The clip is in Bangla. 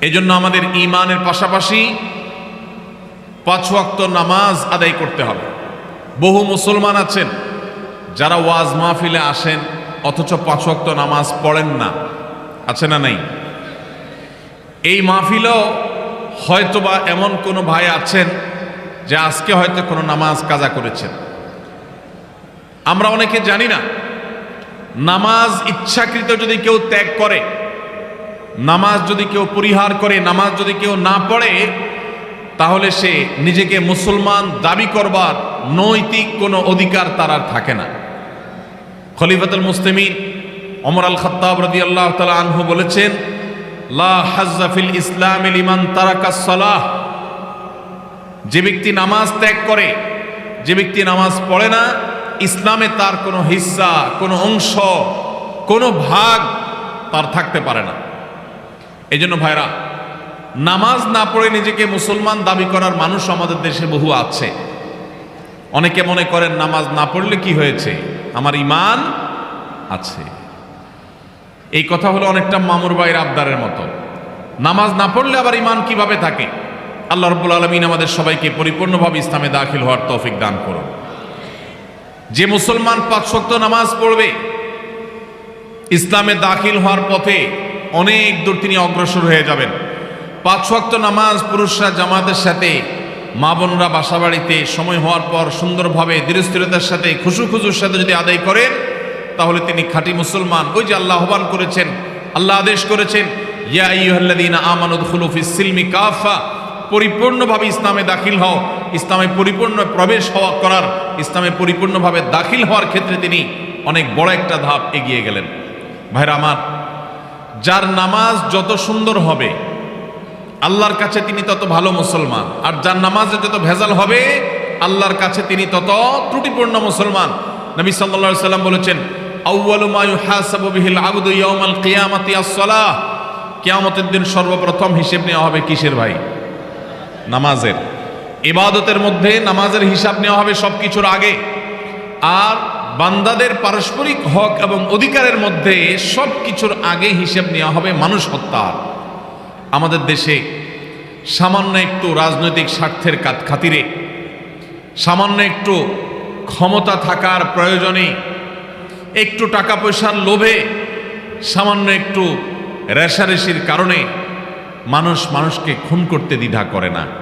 এই জন্য আমাদের ইমানের পাশাপাশি পাঁচ ওয়াক্ত নামাজ আদায় করতে হবে। বহু মুসলমান আছেন, যারা ওয়াজ মাহফিলে আসেন, অথচ পাঁচ ওয়াক্ত নামাজ পড়েন না। আছে না নাই? এই মাহফিলেও হয়তোবা এমন কোনো ভাই আছেন যে আজকে হয়তো কোনো নামাজ কাজা করেছেন। আমরা অনেকে জানি না, নামাজ ইচ্ছাকৃত যদি কেউ ত্যাগ করে নামাজ যদি কেউ পরিহার করে, নামাজ যদি কেউ না পড়ে, তাহলে সে নিজেকে মুসলমান দাবি করবার নৈতিক কোনো অধিকার তার আর থাকে না। খলিফাতুল মুসলিমিন অমর আল খত্তাব রদি আল্লাহ তালা আনহু বলেছেন, লা হাজ্জাফিল ইসলাম ইমান তারাকা সালাহ। যে ব্যক্তি নামাজ ত্যাগ করে, যে ব্যক্তি নামাজ পড়ে না, ইসলামে তার কোনো হিস্সা, কোনো অংশ, কোনো ভাগ তার থাকতে পারে না। এই জন্য ভাইরা, নামাজ না পড়ে নিজেকে মুসলমান দাবি করার মানুষ আমাদের দেশে বহু আছে। অনেকে মনে করেন নামাজ না পড়লে কি হয়েছে? আমার ইমান আছে। এই কথা হলো অনেকটা মামুর ভাইয়ের আবদারের মতো। নামাজ না পড়লে আবার ইমান কীভাবে থাকে? আল্লাহ রব্বুল আলমিন আমাদের সবাইকে পরিপূর্ণভাবে ইসলামে দাখিল হওয়ার তৌফিক দান করুন। যে মুসলমান পাঁচ শক্ত নামাজ পড়বে, ইসলামে দাখিল হওয়ার পথে অনেক দূর তিনি অগ্রসর হয়ে যাবেন। পাঁচ ওয়াক্ত নামাজ পুরুষরা জামাতের সাথে, মা বোনরা বাসা বাড়িতে সময় হওয়ার পর সুন্দরভাবে দৃঢ়স্থিরতার সাথে খুশু খুশুর সাথে যদি আদায় করেন, তাহলে তিনি খাঁটি মুসলমান। ওই যে আল্লাহ আহ্বান করেছেন, আল্লাহ আদেশ করেছেন কাফা। পরিপূর্ণভাবে ইসলামে দাখিল হও। ইসলামে পরিপূর্ণ প্রবেশ হওয়া করার, ইসলামে পরিপূর্ণভাবে দাখিল হওয়ার ক্ষেত্রে তিনি অনেক বড় একটা ধাপ এগিয়ে গেলেন। ভাইরা আমার যার নামাজ যত সুন্দর হবে, আল্লাহর কাছে তিনি তত ভালো মুসলমান। আর যার নামাজে যত ভেজাল হবে, আল্লাহর কাছে তিনি তত ত্রুটিপূর্ণ মুসলমান। নবী সাল্লা সাল্লাম বলেছেন কিয়ামতের দিন সর্বপ্রথম হিসেব নেওয়া হবে কিসের ভাই? নামাজের। ইবাদতের মধ্যে নামাজের হিসাব নেওয়া হবে সব কিছুর আগে। আর বান্দাদের পারস্পরিক হক এবং অধিকারের মধ্যে সব কিছুর আগে হিসেব নেওয়া হবে মানুষ হত্যার। আমাদের দেশে সামান্য একটু রাজনৈতিক স্বার্থের কাত- খাতিরে, সামান্য একটু ক্ষমতা থাকার প্রয়োজনে একটু টাকা পয়সার লোভে সামান্য একটু রেশারেশির কারণে মানুষ মানুষকে খুন করতে দ্বিধা করে না।